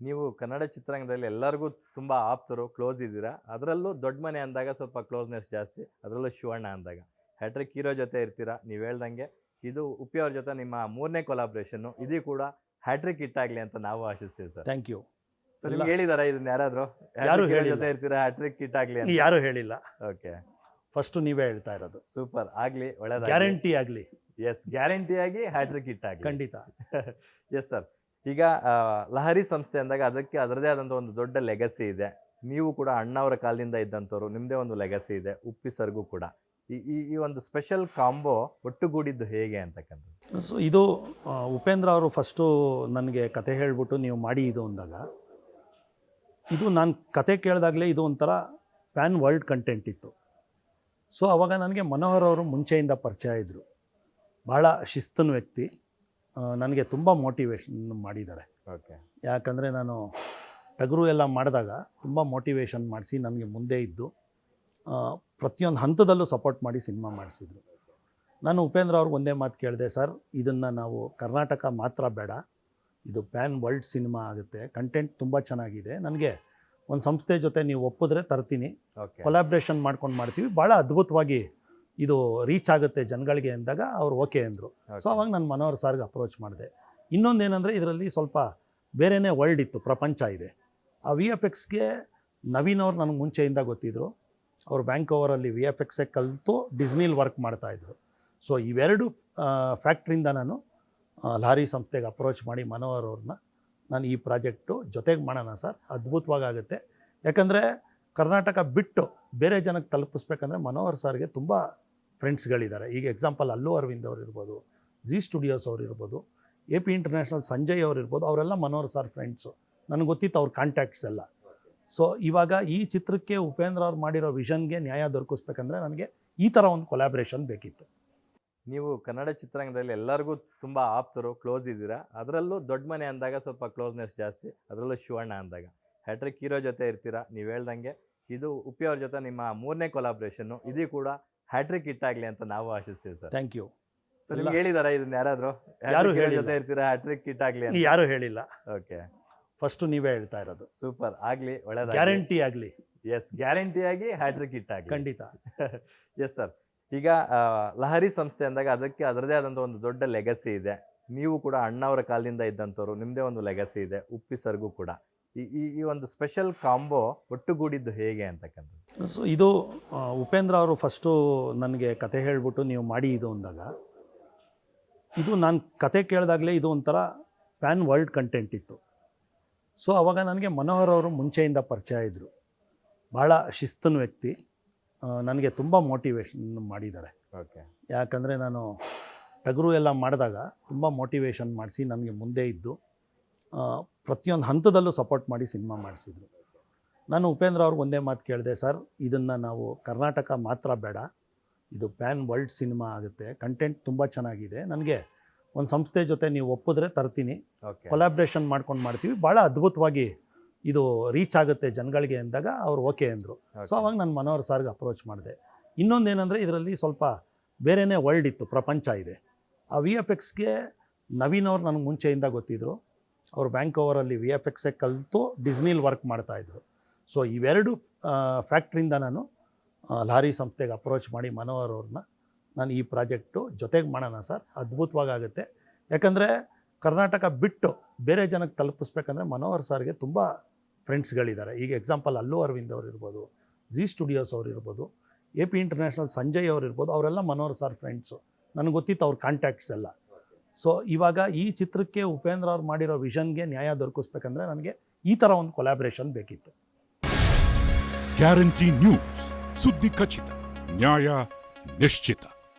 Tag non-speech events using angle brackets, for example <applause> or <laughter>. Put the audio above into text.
ನೀವು ಕನ್ನಡ ಚಿತ್ರರಂಗದಲ್ಲಿ ಎಲ್ಲರಿಗೂ ತುಂಬ ಆಪ್ತರು ಕ್ಲೋಸ್ ಇದ್ದೀರಾ? ಅದರಲ್ಲೂ ದೊಡ್ಡ ಮನೆ ಅಂದಾಗ ಸ್ವಲ್ಪ ಕ್ಲೋಸ್ನೆಸ್ ಜಾಸ್ತಿ ಅದರಲ್ಲೂ ಶಿವಣ್ಣ ಅಂದಾಗ. ಹ್ಯಾಟ್ರಿಕ್ ಹೀರೋ ಜೊತೆ ಇರ್ತೀರಾ? ನೀವು ಹೇಳ್ದಂಗೆ. ಇದು ಉಪ್ಪಿ ಅವ್ರ ಜೊತೆ ನಿಮ್ಮ ಮೂರನೇ ಕೊಲಾಬ್ರೇಷನ್ನು ಇದು ಕೂಡ ಹ್ಯಾಟ್ರಿಕ್ ಹಿಟ್ ಆಗಲಿ ಅಂತ ನಾವು ಆಶಿಸ್ತೀವಿ ಸರ್. ಥ್ಯಾಂಕ್ ಯು ಸರ್ ಹೇಳಿದಾರ ಇದನ್ನ ಯಾರಾದರೂ? ಯಾರು. ಜೊತೆ ಇರ್ತೀರಾ ಹ್ಯಾಟ್ರಿಕ್ ಹಿಟ್ ಆಗಲಿ ಅಂತ? ಯಾರು ಹೇಳಿಲ್ಲ. ಓಕೆ ಫಸ್ಟ್ ನೀವೇ ಹೇಳ್ತಾ ಇರೋದು. ಸೂಪರ್ ಆಗ್ಲಿ ಒಳ್ಳೇದಾಗ್ಲಿ. ಗ್ಯಾರಂಟಿ ಆಗಲಿ. ಎಸ್ ಗ್ಯಾರಂಟಿ ಆಗಿ ಹ್ಯಾಟ್ರಿಕ್ ಹಿಟ್ ಆಗಲಿ. ಖಂಡಿತ. <laughs> ಎಸ್ ಸರ್ ಈಗ ಲಹರಿ ಸಂಸ್ಥೆ ಅಂದಾಗ ಅದಕ್ಕೆ ಅದರದೇ ಆದಂಥ ಒಂದು ದೊಡ್ಡ ಲೆಗಸಿ ಇದೆ. ನೀವು ಕೂಡ ಅಣ್ಣವರ ಕಾಲದಿಂದ ಇದ್ದಂಥವ್ರು ನಿಮ್ಮದೇ ಒಂದು ಲೆಗಸಿ ಇದೆ, ಉಪ್ಪಿ ಸರ್ಗೂ ಕೂಡ. ಈ ಈ ಒಂದು ಸ್ಪೆಷಲ್ ಕಾಂಬೋ ಒಟ್ಟುಗೂಡಿದ್ದು ಹೇಗೆ ಅಂತಕ್ಕಂಥದ್ದು? ಸೊ ಇದು ಉಪೇಂದ್ರ ಅವರು ಫಸ್ಟು ನನಗೆ ಕತೆ ಹೇಳ್ಬಿಟ್ಟು ನೀವು ಮಾಡಿ ಇದು ಅಂದಾಗ, ಇದು ನಾನು ಕತೆ ಕೇಳಿದಾಗಲೇ ಇದು ಒಂಥರ ಪ್ಯಾನ್ ವರ್ಲ್ಡ್ ಕಂಟೆಂಟ್ ಇತ್ತು. ಸೊ ಅವಾಗ ನನಗೆ ಮನೋಹರ್ ಅವರು ಮುಂಚೆಯಿಂದ ಪರಿಚಯ ಇದ್ದರು ಭಾಳ ಶಿಸ್ತಿನ ವ್ಯಕ್ತಿ. ನನಗೆ ತುಂಬ ಮೋಟಿವೇಶನ್ ಮಾಡಿದ್ದಾರೆ. ಓಕೆ ಯಾಕಂದರೆ ನಾನು ಟಗರು ಎಲ್ಲ ಮಾಡಿದಾಗ ತುಂಬ ಮೋಟಿವೇಶನ್ ಮಾಡಿಸಿ ನನಗೆ ಮುಂದೆ ಇದ್ದು ಪ್ರತಿಯೊಂದು ಹಂತದಲ್ಲೂ ಸಪೋರ್ಟ್ ಮಾಡಿ ಸಿನಿಮಾ ಮಾಡಿಸಿದ್ರು. ನಾನು ಉಪೇಂದ್ರ ಅವ್ರಿಗೆ ಒಂದೇ ಮಾತು ಕೇಳಿದೆ ಸರ್ ಇದನ್ನು ನಾವು ಕರ್ನಾಟಕ ಮಾತ್ರ ಬೇಡ. ಇದು ಪ್ಯಾನ್ ವರ್ಲ್ಡ್ ಸಿನಿಮಾ ಆಗುತ್ತೆ. ಕಂಟೆಂಟ್ ತುಂಬ ಚೆನ್ನಾಗಿದೆ. ನನಗೆ ಒಂದು ಸಂಸ್ಥೆ ಜೊತೆ ನೀವು ಒಪ್ಪಿದ್ರೆ ತರ್ತೀನಿ. ಕೊಲಾಬ್ರೇಷನ್ ಮಾಡ್ಕೊಂಡು ಮಾಡ್ತೀವಿ. ಭಾಳ ಅದ್ಭುತವಾಗಿ ಇದು ರೀಚ್ ಆಗುತ್ತೆ ಜನಗಳಿಗೆ ಅಂದಾಗ ಅವ್ರು ಓಕೆ ಅಂದರು. ಸೊ ಅವಾಗ ನಾನು ಮನೋಹರ್ ಸಾರ್ಗೆ ಅಪ್ರೋಚ್ ಮಾಡಿದೆ. ಇನ್ನೊಂದು ಏನಂದರೆ ಇದರಲ್ಲಿ ಸ್ವಲ್ಪ ಬೇರೆಯೇ ವರ್ಲ್ಡ್ ಇತ್ತು ಪ್ರಪಂಚ ಇದೆ. ಆ ವಿ ಎಫ್ ಎಕ್ಸ್ಗೆ ನವೀನ್ ಅವ್ರು ನನಗೆ ಮುಂಚೆಯಿಂದ ಗೊತ್ತಿದ್ರು. ಅವರು ಬ್ಯಾಂಕ್ ಓವರಲ್ಲಿ ವಿ ಎಫ್ ಎಕ್ಸೇ ಕಲಿತು ಡಿಸ್ನಿಲ್ ವರ್ಕ್ ಮಾಡ್ತಾಯಿದ್ರು ಸೊ ಇವೆರಡು ಫ್ಯಾಕ್ಟ್ರಿಯಿಂದ ನಾನು ಲಾರಿ ಸಂಸ್ಥೆಗೆ ಅಪ್ರೋಚ್ ಮಾಡಿ ಮನೋಹರ್ ಅವ್ರನ್ನ ನಾನು ಈ ಪ್ರಾಜೆಕ್ಟು ಜೊತೆಗೆ ಮಾಡೋಣ ಸರ್ ಅದ್ಭುತವಾಗುತ್ತೆ ಯಾಕಂದರೆ ಕರ್ನಾಟಕ ಬಿಟ್ಟು ಬೇರೆ ಜನಕ್ಕೆ ತಲುಪಿಸ್ಬೇಕಂದ್ರೆ ಮನೋಹರ್ ಸರ್ಗೆ ತುಂಬ ಫ್ರೆಂಡ್ಸ್ಗಳಿದ್ದಾರೆ. ಈಗ ಎಕ್ಸಾಂಪಲ್ ಅಲ್ಲೂ ಅರವಿಂದ್ ಅವ್ರು ಇರ್ಬೋದು, ಜಿ ಸ್ಟುಡಿಯೋಸ್ ಅವ್ರು ಇರ್ಬೋದು, ಎ ಪಿ ಇಂಟರ್ನ್ಯಾಷನಲ್ ಸಂಜಯ್ ಅವ್ರು ಇರ್ಬೋದು, ಅವರೆಲ್ಲ ಮನೋಹರ್ ಸರ್ ಫ್ರೆಂಡ್ಸು ನನಗೆ ಗೊತ್ತಿತ್ತು ಅವ್ರ ಕಾಂಟ್ಯಾಕ್ಟ್ಸ್ ಎಲ್ಲ. ಸೊ ಇವಾಗ ಈ ಚಿತ್ರಕ್ಕೆ ಉಪೇಂದ್ರ ಅವ್ರು ಮಾಡಿರೋ ವಿಷನ್ಗೆ ನ್ಯಾಯ ದೊರಕಿಸ್ಬೇಕಂದ್ರೆ ನನಗೆ ಈ ಥರ ಒಂದು ಕೊಲಾಬ್ರೇಷನ್ ಬೇಕಿತ್ತು. ನೀವು ಕನ್ನಡ ಚಿತ್ರರಂಗದಲ್ಲಿ ಎಲ್ಲರಿಗೂ ತುಂಬ ಆಪ್ತರು ಕ್ಲೋಸ್ ಇದ್ದೀರಾ? ಅದರಲ್ಲೂ ದೊಡ್ಡ ಮನೆ ಅಂದಾಗ ಸ್ವಲ್ಪ ಕ್ಲೋಸ್ನೆಸ್ ಜಾಸ್ತಿ, ಅದರಲ್ಲೂ ಶಿವಣ್ಣ ಅಂದಾಗ. ಹ್ಯಾಟ್ರಿಕ್ ಹೀರೋ ಜೊತೆ ಇರ್ತೀರಾ? ನೀವು ಹೇಳ್ದಂಗೆ. ಇದು ಉಪ್ಪಿ ಜೊತೆ ನಿಮ್ಮ ಮೂರನೇ ಕೊಲಾಬ್ರೇಷನ್ನು ಇದು ಕೂಡ ಹ್ಯಾಟ್ರಿಕ್ ಹಿಟ್ ಆಗ್ಲಿ ಅಂತ ನಾವು ಆಶಿಸ್ತೀವಿ ಸರ್. ಥ್ಯಾಂಕ್ ಯು ನಿಮ್ಗೆ ಹೇಳಿದಾರ ಇದನ್ನ ಯಾರಾದ್ರು? ಯಾರು ಹೇಳಿಲ್ಲ. ಜೊತೆ ಇರ್ತೀರಾ ಹ್ಯಾಟ್ರಿಕ್ ಹಿಟ್ ಆಗ್ಲಿ ಅಂತ? ಯಾರು ಹೇಳಿಲ್ಲ. ಓಕೆ. ಫಸ್ಟ್ ನೀವೇ ಹೇಳ್ತಾ ಇರೋದು. ಸೂಪರ್ ಆಗ್ಲಿ ಒಳ್ಳೇದಾಗ್ಲಿ. ಗ್ಯಾರಂಟಿ ಆಗ್ಲಿ. ಎಸ್ ಗ್ಯಾರಂಟಿ ಆಗಿ ಹ್ಯಾಟ್ರಿಕ್ ಹಿಟ್ ಆಗಲಿ ಖಂಡಿತ. <laughs> ಎಸ್ ಸರ್ ಈಗ ಲಹರಿ ಸಂಸ್ಥೆ ಅಂದಾಗ ಅದಕ್ಕೆ ಅದರದೇ ಆದಂಥ ಒಂದು ದೊಡ್ಡ ಲೆಗಸಿ ಇದೆ. ನೀವು ಕೂಡ ಅಣ್ಣವರ ಕಾಲದಿಂದ ಇದ್ದಂಥವ್ರು ನಿಮ್ಮದೇ ಒಂದು ಲೆಗಸಿ ಇದೆ. ಉಪ್ಪಿ ಸರ್ಗೂ ಕೂಡ. ಈ ಈ ಒಂದು ಸ್ಪೆಷಲ್ ಕಾಂಬೋ ಒಟ್ಟುಗೂಡಿದ್ದು ಹೇಗೆ ಅಂತಕ್ಕಂಥದ್ದು? ಸೊ ಇದು ಉಪೇಂದ್ರ ಅವರು ಫಸ್ಟು ನನಗೆ ಕತೆ ಹೇಳ್ಬಿಟ್ಟು ನೀವು ಮಾಡಿ ಇದು ಅಂದಾಗ ಇದು ನಾನು ಕತೆ ಕೇಳಿದಾಗಲೇ ಇದು ಒಂಥರ ಪ್ಯಾನ್ ವರ್ಲ್ಡ್ ಕಂಟೆಂಟ್ ಇತ್ತು. ಸೊ ಅವಾಗ ನನಗೆ ಮನೋಹರ್ ಅವರು ಮುಂಚೆಯಿಂದ ಪರಿಚಯ ಇದ್ದರು ಭಾಳ ಶಿಸ್ತನ ವ್ಯಕ್ತಿ. ನನಗೆ ತುಂಬ ಮೋಟಿವೇಶನ್ ಮಾಡಿದ್ದಾರೆ. ಓಕೆ ಯಾಕಂದರೆ ನಾನು ಟಗರು ಎಲ್ಲ ಮಾಡಿದಾಗ ತುಂಬ ಮೋಟಿವೇಶನ್ ಮಾಡಿಸಿ ನನಗೆ ಮುಂದೆ ಇದ್ದು ಪ್ರತಿಯೊಂದು ಹಂತದಲ್ಲೂ ಸಪೋರ್ಟ್ ಮಾಡಿ ಸಿನಿಮಾ ಮಾಡಿಸಿದ್ರು. ನಾನು ಉಪೇಂದ್ರ ಅವ್ರಿಗೆ ಒಂದೇ ಮಾತು ಕೇಳಿದೆ ಸರ್ ಇದನ್ನು ನಾವು ಕರ್ನಾಟಕ ಮಾತ್ರ ಬೇಡ. ಇದು ಪ್ಯಾನ್ ವರ್ಲ್ಡ್ ಸಿನಿಮಾ ಆಗುತ್ತೆ. ಕಂಟೆಂಟ್ ತುಂಬ ಚೆನ್ನಾಗಿದೆ. ನನಗೆ ಒಂದು ಸಂಸ್ಥೆ ಜೊತೆ ನೀವು ಒಪ್ಪಿದ್ರೆ ತರ್ತೀನಿ. ಕೊಲಾಬ್ರೇಷನ್ ಮಾಡ್ಕೊಂಡು ಮಾಡ್ತೀವಿ. ಭಾಳ ಅದ್ಭುತವಾಗಿ ಇದು ರೀಚ್ ಆಗುತ್ತೆ ಜನಗಳಿಗೆ ಅಂದಾಗ ಅವ್ರು ಓಕೆ ಅಂದರು. ಸೊ ಅವಾಗ ನಾನು ಮನೋಹರ್ ಸಾರ್ಗೆ ಅಪ್ರೋಚ್ ಮಾಡಿದೆ. ಇನ್ನೊಂದು ಏನಂದರೆ ಇದರಲ್ಲಿ ಸ್ವಲ್ಪ ಬೇರೆಯೇ ವರ್ಲ್ಡ್ ಇತ್ತು ಪ್ರಪಂಚ ಇದೆ. ಆ ವಿ ಎಫ್ ಎಕ್ಸ್ಗೆ ನವೀನ್ ಅವ್ರು ನನಗೆ ಮುಂಚೆಯಿಂದ ಗೊತ್ತಿದ್ರು. ಅವ್ರು ಬ್ಯಾಂಕ್ ಓವರಲ್ಲಿ ವಿ ಎಫ್ ಎಕ್ಸೆ ಕಲಿತು ಡಿಸ್ನಿಲ್ ವರ್ಕ್ ಮಾಡ್ತಾಯಿದ್ರು ಸೊ ಇವೆರಡು ಫ್ಯಾಕ್ಟ್ರಿಯಿಂದ ನಾನು ಲಾರಿ ಸಂಸ್ಥೆಗೆ ಅಪ್ರೋಚ್ ಮಾಡಿ ಮನೋಹರ್ ಅವ್ರನ್ನ ನಾನು ಈ ಪ್ರಾಜೆಕ್ಟು ಜೊತೆಗೆ ಮಾಡೋಣ ಸರ್, ಅದ್ಭುತವಾಗಿ ಆಗುತ್ತೆ. ಯಾಕಂದರೆ ಕರ್ನಾಟಕ ಬಿಟ್ಟು ಬೇರೆ ಜನಕ್ಕೆ ತಲುಪಿಸ್ಬೇಕಂದ್ರೆ ಮನೋಹರ್ ಸರ್ಗೆ ತುಂಬ ಫ್ರೆಂಡ್ಸ್ಗಳಿದ್ದಾರೆ. ಈಗ ಎಕ್ಸಾಂಪಲ್ ಅಲ್ಲು ಅರವಿಂದ್ ಅವ್ರು ಇರ್ಬೋದು, ಜಿ ಸ್ಟುಡಿಯೋಸ್ ಅವ್ರು ಇರ್ಬೋದು, ಎ ಪಿ ಇಂಟರ್ನ್ಯಾಷನಲ್ ಸಂಜಯ್ ಅವ್ರು ಇರ್ಬೋದು, ಅವರೆಲ್ಲ ಮನೋಹರ್ ಸರ್ ಫ್ರೆಂಡ್ಸು ನನಗೆ ಗೊತ್ತಿತ್ತು ಅವ್ರ ಕಾಂಟ್ಯಾಕ್ಟ್ಸ್ ಎಲ್ಲ. ಸೊ ಇವಾಗ ಈ ಚಿತ್ರಕ್ಕೆ ಉಪೇಂದ್ರ ಅವ್ರು ಮಾಡಿರೋ ವಿಷನ್ಗೆ ನ್ಯಾಯ ದೊರಕಿಸ್ಬೇಕಂದ್ರೆ ನನಗೆ ಈ ಥರ ಒಂದು ಕೊಲಾಬ್ರೇಷನ್ ಬೇಕಿತ್ತು. ಗ್ಯಾರಂಟಿ ನ್ಯೂಸ್ ಸುದ್ದಿ ಖಚಿತ. ನ್ಯಾಯ ನಿಶ್ಚಿತ.